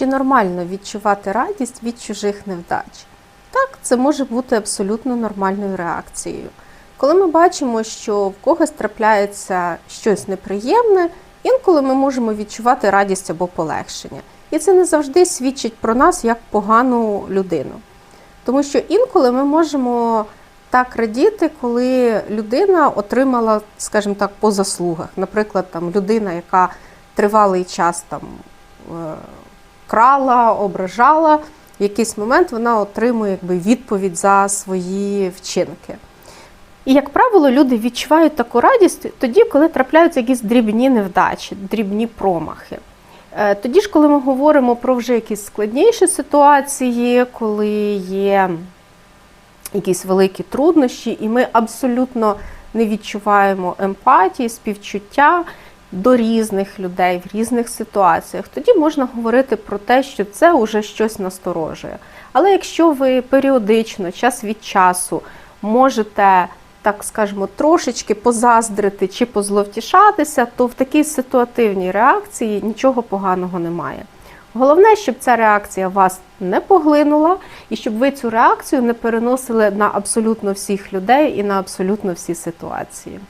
Чи нормально відчувати радість від чужих невдач? Так, це може бути абсолютно нормальною реакцією. Коли ми бачимо, що в когось трапляється щось неприємне, інколи ми можемо відчувати радість або полегшення. І це не завжди свідчить про нас як погану людину. Тому що інколи ми можемо так радіти, коли людина отримала, скажімо так, по заслугах. Наприклад, там людина, яка тривалий час там е, крала, ображала, в якийсь момент вона отримує якби, відповідь за свої вчинки. І, як правило, люди відчувають таку радість тоді, коли трапляються якісь дрібні невдачі, дрібні промахи. Е, Тоді ж, коли ми говоримо про вже якісь складніші ситуації, коли є якісь великі труднощі, і ми абсолютно не відчуваємо емпатії, співчуття до різних людей в різних ситуаціях, тоді можна говорити про те, що це вже щось насторожує. Але якщо ви періодично, час від часу, можете, так скажемо, трошечки позаздрити чи позловтішатися, то в такій ситуативній реакції нічого поганого немає. Головне, щоб ця реакція вас не поглинула, і щоб ви цю реакцію не переносили на абсолютно всіх людей і на абсолютно всі ситуації.